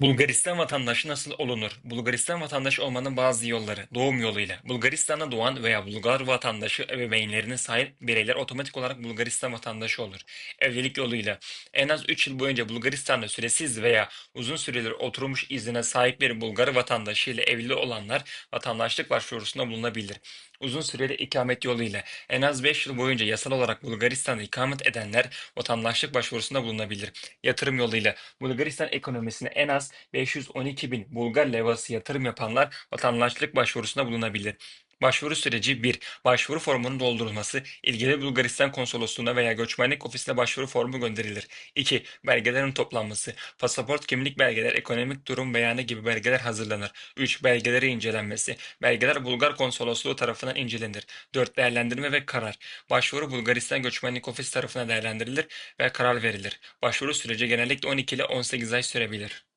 Bulgaristan vatandaşı nasıl olunur? Bulgaristan vatandaşı olmanın bazı yolları. Doğum yoluyla. Bulgaristan'da doğan veya Bulgar vatandaşı ebeveynlerine sahip bireyler otomatik olarak Bulgaristan vatandaşı olur. Evlilik yoluyla. En az 3 yıl boyunca Bulgaristan'da süresiz veya uzun süredir oturmuş iznine sahip bir Bulgar vatandaşı ile evli olanlar vatandaşlık başvurusunda bulunabilir. Uzun süreli ikamet yoluyla en az 5 yıl boyunca yasal olarak Bulgaristan'da ikamet edenler vatandaşlık başvurusunda bulunabilir. Yatırım yoluyla Bulgaristan ekonomisine en az 512 bin Bulgar levası yatırım yapanlar vatandaşlık başvurusunda bulunabilir. Başvuru süreci 1. Başvuru formunun doldurulması, ilgili Bulgaristan konsolosluğuna veya göçmenlik ofisine başvuru formu gönderilir. 2. Belgelerin toplanması, pasaport, kimlik belgeler, ekonomik durum beyanı gibi belgeler hazırlanır. 3. Belgeleri incelenmesi, belgeler Bulgar konsolosluğu tarafından incelenir. 4. Değerlendirme ve karar, başvuru Bulgaristan Göçmenlik Ofisi tarafından değerlendirilir ve karar verilir. Başvuru süreci genellikle 12 ile 18 ay sürebilir.